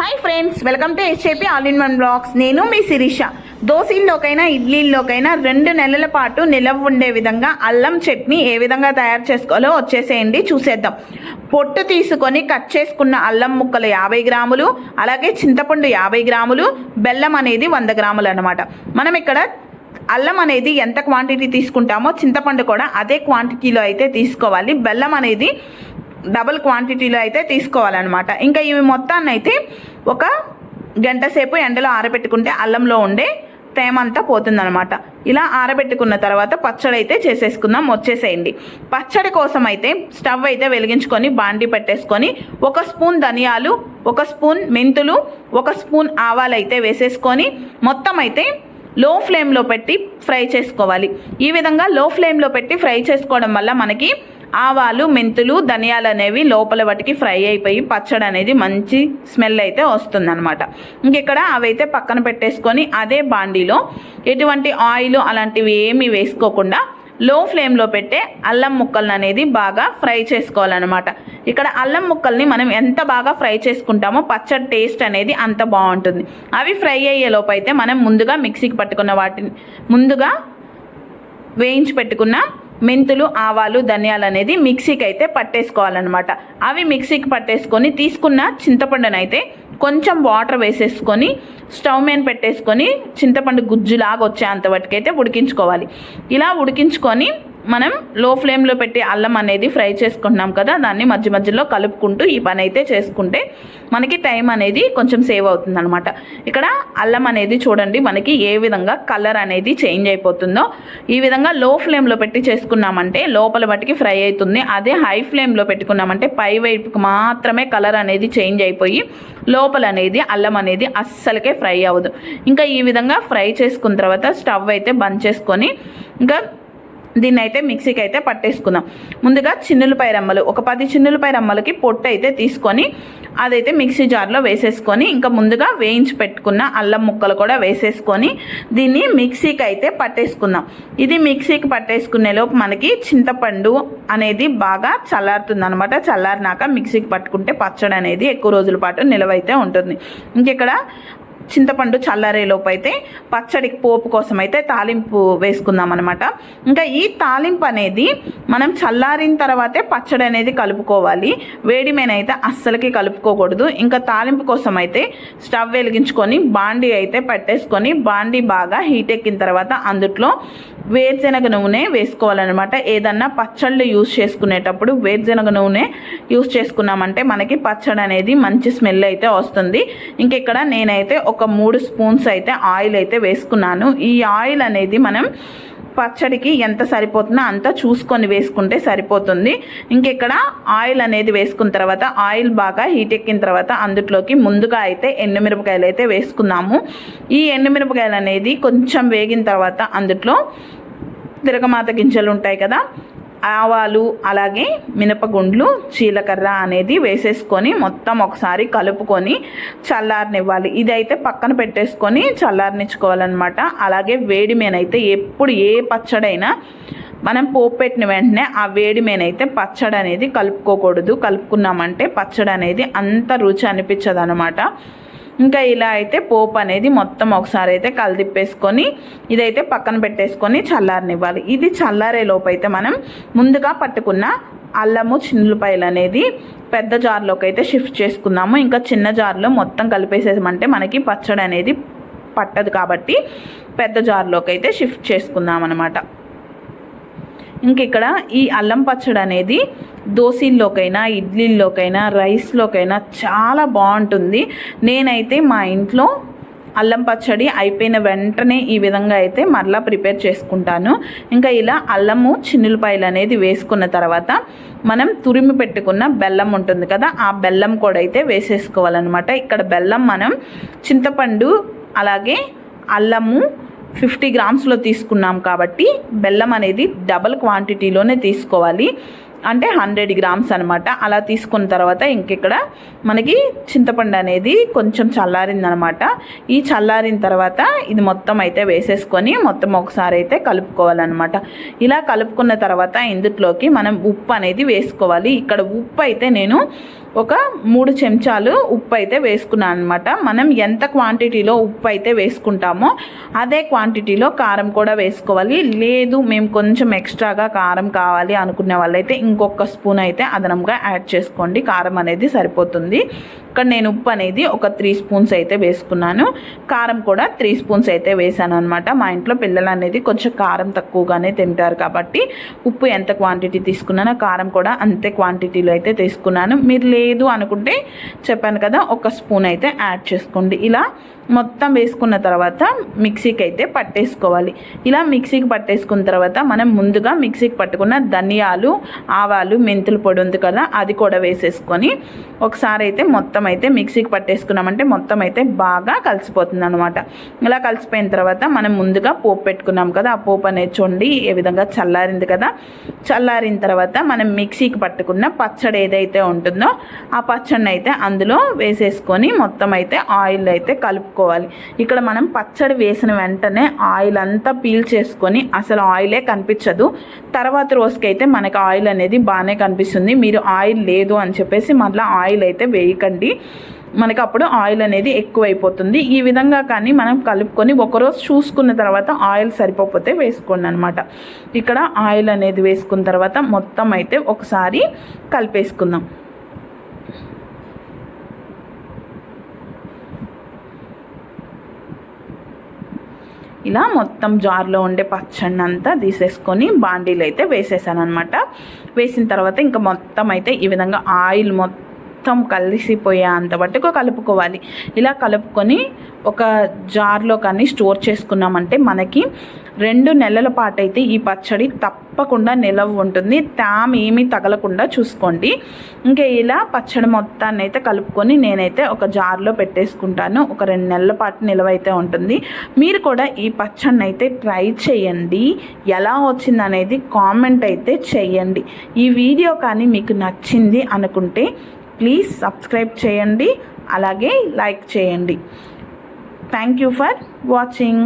Hi friends welcome to SAP all in one blogs నేను మీ శిరీష. దోశల్లోకైనా ఇడ్లీల్లోకైనా రెండు నెలల పాటు నిలవ ఉండే విధంగా అల్లం చట్నీ ఏ విధంగా తయారు చేసుకోవాలో వచ్చేసేయండి చూసేద్దాం. పొట్టు తీసుకొని కట్ చేసుకున్న అల్లం ముక్కలు యాభై గ్రాములు అలాగే చింతపండు యాభై గ్రాములు బెల్లం అనేది వంద గ్రాములు అనమాట మనం ఇక్కడ అల్లం అనేది ఎంత క్వాంటిటీ తీసుకుంటామో చింతపండు కూడా అదే క్వాంటిటీలో అయితే తీసుకోవాలి. బెల్లం అనేది డబుల్ క్వాంటిటీలో అయితే తీసుకోవాలన్నమాట. ఇంకా ఇవి మొత్తాన్ని అయితే ఒక గంట సేపు ఎండలో ఆరబెట్టుకుంటే అల్లంలో ఉండే తేమ అంతా పోతుందన్నమాట. ఇలా ఆరబెట్టుకున్న తర్వాత పచ్చడి అయితే చేసేసుకుందాం వచ్చేసేయండి. పచ్చడి కోసం అయితే స్టవ్ అయితే వెలిగించుకొని బాండి పెట్టేసుకొని ఒక స్పూన్ ధనియాలు ఒక స్పూన్ మెంతులు ఒక స్పూన్ ఆవాలు అయితే వేసేసుకొని మొత్తం అయితే లో ఫ్లేమ్లో పెట్టి ఫ్రై చేసుకోవాలి. ఈ విధంగా లో ఫ్లేమ్లో పెట్టి ఫ్రై చేసుకోవడం వల్ల మనకి ఆవాలు మెంతులు ధనియాలు అనేవి లోపల వాటికి ఫ్రై అయిపోయి పచ్చడి అనేది మంచి స్మెల్ అయితే వస్తుందన్నమాట. ఇంకెక్కడ అవైతే పక్కన పెట్టేసుకొని అదే బాండీలో ఎటువంటి ఆయిల్ అలాంటివి ఏమీ వేసుకోకుండా లో ఫ్లేమ్లో పెట్టే అల్లం ముక్కలను అనేది బాగా ఫ్రై చేసుకోవాలన్నమాట. ఇక్కడ అల్లం ముక్కల్ని మనం ఎంత బాగా ఫ్రై చేసుకుంటామో పచ్చడి టేస్ట్ అనేది అంత బాగుంటుంది. అవి ఫ్రై అయ్యే లోపు అయితే మనం ముందుగా మిక్సీకి పట్టుకున్న వాటిని ముందుగా వేయించి పెట్టుకున్న మెంతులు ఆవాలు ధనియాలు అనేది మిక్సీకి అయితే పట్టేసుకోవాలన్నమాట. అవి మిక్సీకి పట్టేసుకొని తీసుకున్న చింతపండును అయితే కొంచెం వాటర్ వేసేసుకొని స్టవ్ మీద పెట్టేసుకొని చింతపండు గుజ్జులాగా వచ్చేంత వరకైతే ఉడికించుకోవాలి. ఇలా ఉడికించుకొని మనం లో ఫ్లేమ్లో పెట్టి అల్లం అనేది ఫ్రై చేసుకుంటున్నాం కదా దాన్ని మధ్య మధ్యలో కలుపుకుంటూ ఈ పని అయితే చేసుకుంటే మనకి టైం అనేది కొంచెం సేవ్ అవుతుంది అనమాట ఇక్కడ అల్లం అనేది చూడండి మనకి ఏ విధంగా కలర్ అనేది చేంజ్ అయిపోతుందో ఈ విధంగా లో ఫ్లేమ్లో పెట్టి చేసుకున్నామంటే లోపల మట్టికి ఫ్రై అవుతుంది. అదే హై ఫ్లేమ్లో పెట్టుకున్నామంటే పై వైపుకి మాత్రమే కలర్ అనేది చేంజ్ అయిపోయి లోపల అనేది అల్లం అనేది అస్సలకే ఫ్రై అవ్వదు. ఇంకా ఈ విధంగా ఫ్రై చేసుకున్న తర్వాత స్టవ్ అయితే బంద్ చేసుకొని ఇంకా దీన్ని అయితే మిక్సీకి అయితే పట్టేసుకుందాం. ముందుగా చిన్నులపై రమ్మలు. ఒక పది చిన్నులపై రమ్మలకి పొట్టు అయితే తీసుకొని అదైతే మిక్సీ జార్లో వేసేసుకొని ఇంకా ముందుగా వేయించి పెట్టుకున్న అల్లం ముక్కలు కూడా వేసేసుకొని దీన్ని మిక్సీకి అయితే పట్టేసుకుందాం. ఇది మిక్సీకి పట్టేసుకునే లోపు మనకి చింతపండు అనేది బాగా చల్లారుతుంది అనమాట చల్లారినాక మిక్సీకి పట్టుకుంటే పచ్చడి అనేది ఎక్కువ రోజుల పాటు నిలవైతే ఉంటుంది. ఇంకెక్కడ చింతపండు చల్లారేలోపు అయితే పచ్చడికి పోపు కోసం అయితే తాలింపు వేసుకుందాం అనమాట ఇంకా ఈ తాలింపు అనేది మనం చల్లారిన తర్వాతే పచ్చడి అనేది కలుపుకోవాలి. వేడి మీద అయితే అస్సలకి కలుపుకోకూడదు. ఇంకా తాలింపు కోసం అయితే స్టవ్ వెలిగించుకొని బాండీ అయితే పెట్టేసుకొని బాండీ బాగా హీట్ ఎక్కిన తర్వాత అందుట్లో వేరుశెనగ నూనె వేసుకోవాలన్నమాట. ఏదన్నా పచ్చళ్ళు యూస్ చేసుకునేటప్పుడు వేరుశెనగ నూనె యూస్ చేసుకున్నామంటే మనకి పచ్చడి అనేది మంచి స్మెల్ అయితే వస్తుంది. ఇంకెక్కడ నేనైతే ఒక మూడు స్పూన్స్ అయితే ఆయిల్ అయితే వేసుకున్నాను. ఈ ఆయిల్ అనేది మనం పచ్చడికి ఎంత సరిపోతుందో అంత చూసుకొని వేసుకుంటే సరిపోతుంది. ఇంకెక్కడ ఆయిల్ అనేది వేసుకున్న తర్వాత ఆయిల్ బాగా హీట్ ఎక్కిన తర్వాత అందుట్లోకి ముందుగా అయితే ఎండుమిరపకాయలు అయితే వేసుకున్నాము ఈ ఎండుమిరపకాయలు అనేది కొంచెం వేగిన తర్వాత అందులో తిరగమాత గింజలు ఉంటాయి కదా ఆవాలు అలాగే మినపగుండ్లు చీలకర్ర అనేది వేసేసుకొని మొత్తం ఒకసారి కలుపుకొని చల్లారనివ్వాలి. ఇదైతే పక్కన పెట్టేసుకొని చల్లారనిచ్చుకోవాలన్నమాట. అలాగే వేడి మీనైతే ఎప్పుడు ఏ పచ్చడైనా మనం పోపు పెట్టిన వెంటనే ఆ వేడి మీనైతే పచ్చడి అనేది కలుపుకోకూడదు. కలుపుకున్నామంటే పచ్చడి అనేది అంత రుచి అనిపించదు అనమాట ఇంకా ఇలా అయితే పోపు అనేది మొత్తం ఒకసారి అయితే కలిదిప్పేసుకొని ఇదైతే పక్కన పెట్టేసుకొని చల్లారనివ్వాలి. ఇది చల్లారే లోపు అయితే మనం ముందుగా పట్టుకున్న అల్లము చిన్నులపాయలు అనేది పెద్ద జార్లోకి అయితే షిఫ్ట్ చేసుకుందాము ఇంకా చిన్న జార్లో మొత్తం కలిపేసేసామంటే మనకి పచ్చడి అనేది పట్టదు కాబట్టి పెద్ద జార్లోకి అయితే షిఫ్ట్ చేసుకుందాం అనమాట ఇక్కడ ఈ అల్లం పచ్చడి అనేది దోశల్లోకైనా ఇడ్లీల్లోకైనా రైస్లోకైనా చాలా బాగుంటుంది నేనైతే మా ఇంట్లో అల్లం పచ్చడి అయిపోయిన వెంటనే ఈ విధంగా అయితే మరలా ప్రిపేర్ చేసుకుంటాను. ఇంకా ఇలా అల్లము చిన్నులపాయలు అనేది వేసుకున్న తర్వాత మనం తురిమి పెట్టుకున్న బెల్లం ఉంటుంది కదా ఆ బెల్లం కూడా అయితే వేసేసుకోవాలన్నమాట. ఇక్కడ బెల్లం మనం చింతపండు అలాగే అల్లము ఫిఫ్టీ గ్రామ్స్లో తీసుకున్నాం కాబట్టి బెల్లం అనేది డబల్ క్వాంటిటీలోనే తీసుకోవాలి. అంటే హండ్రెడ్ గ్రామ్స్ అనమాట అలా తీసుకున్న తర్వాత ఇంకెక్కడ మనకి చింతపండు అనేది కొంచెం చల్లారిందనమాట ఈ చల్లారిన తర్వాత ఇది మొత్తం అయితే వేసేసుకొని మొత్తం ఒకసారి అయితే కలుపుకోవాలన్నమాట. ఇలా కలుపుకున్న తర్వాత ఇందులోకి మనం ఉప్పు అనేది వేసుకోవాలి. ఇక్కడ ఉప్పు అయితే నేను ఒక మూడు చెంచాలు ఉప్పు అయితే వేసుకున్నాను అనమాట మనం ఎంత క్వాంటిటీలో ఉప్పు అయితే వేసుకుంటామో అదే క్వాంటిటీలో కారం కూడా వేసుకోవాలి. లేదు మేము కొంచెం ఎక్స్ట్రాగా కారం కావాలి అనుకునే వాళ్ళైతే ఇంకొక స్పూన్ అయితే అదనంగా యాడ్ చేసుకోండి. కారం అనేది సరిపోతుంది. ఇక్కడ నేను ఉప్పు అనేది ఒక త్రీ స్పూన్స్ అయితే వేసుకున్నాను. కారం కూడా త్రీ స్పూన్స్ అయితే వేసాను అనమాట మా ఇంట్లో పిల్లలు అనేది కొంచెం కారం తక్కువగానే తింటారు కాబట్టి ఉప్పు ఎంత క్వాంటిటీ తీసుకున్నానో కారం కూడా అంతే క్వాంటిటీలో అయితే తీసుకున్నాను. మీరు లేదు అనుకుంటే చెప్పాను కదా ఒక స్పూన్ అయితే యాడ్ చేసుకోండి. ఇలా మొత్తం వేసుకున్న తర్వాత మిక్సీకి అయితే పట్టేసుకోవాలి. ఇలా మిక్సీకి పట్టేసుకున్న తర్వాత మనం ముందుగా మిక్సీకి పట్టుకున్న ధనియాలు ఆవాలు మెంతుల పొడి ఉంది కదా అది కూడా వేసేసుకొని ఒకసారి అయితే మొత్తం అయితే మిక్సీకి పట్టేసుకున్నామంటే మొత్తం అయితే బాగా కలిసిపోతుంది అనమాట ఇలా కలిసిపోయిన తర్వాత మనం ముందుగా పోపు పెట్టుకున్నాం కదా ఆ పోపు అనేది చూడండి ఏ విధంగా చల్లారింది కదా. చల్లారిన తర్వాత మనం మిక్సీకి పట్టుకున్న పచ్చడి ఏదైతే ఉంటుందో ఆ పచ్చడిని అయితే అందులో వేసేసుకొని మొత్తం అయితే ఆయిల్ అయితే కలుపుకోవాలి. ఇక్కడ మనం పచ్చడి వేసిన వెంటనే ఆయిల్ అంతా పీల్ చేసుకొని అసలు ఆయిలే కనిపించదు. తర్వాత రోజుకి అయితే మనకి ఆయిల్ అనేది బాగానే కనిపిస్తుంది. మీరు ఆయిల్ లేదు అని చెప్పేసి మళ్ళీ ఆయిల్ అయితే వేయకండి. మనకి అప్పుడు ఆయిల్ అనేది ఎక్కువైపోతుంది. ఈ విధంగా కానీ మనం కలుపుకొని ఒకరోజు చూసుకున్న తర్వాత ఆయిల్ సరిపోతే వేసుకోండి అనమాట ఇక్కడ ఆయిల్ అనేది వేసుకున్న తర్వాత మొత్తం అయితే ఒకసారి కలిపేసుకుందాం. ఇలా మొత్తం జార్లో ఉండే పచ్చడిని అంతా తీసేసుకొని బాండీలు అయితే వేసేసాను అనమాట వేసిన తర్వాత ఇంకా మొత్తం అయితే ఈ విధంగా ఆయిల్ మొత్తం మొత్తం కలిసిపోయే అంత మట్టుకు కలుపుకోవాలి. ఇలా కలుపుకొని ఒక జార్లో కానీ స్టోర్ చేసుకున్నామంటే మనకి రెండు నెలల పాటు అయితే ఈ పచ్చడి తప్పకుండా నిలవ ఉంటుంది. తాము ఏమీ తగలకుండా చూసుకోండి. ఇంకా ఇలా పచ్చడి మొత్తాన్ని అయితే కలుపుకొని నేనైతే ఒక జార్లో పెట్టేసుకుంటాను. ఒక రెండు నెలల పాటు నిలవ అయితే ఉంటుంది. మీరు కూడా ఈ పచ్చడిని అయితే ట్రై చేయండి. ఎలా వచ్చింది అనేది కామెంట్ అయితే చేయండి. ఈ వీడియో కానీ మీకు నచ్చింది అనుకుంటే ప్లీజ్ సబ్స్క్రైబ్ చేయండి. అలాగే లైక్ చేయండి. Thank you for watching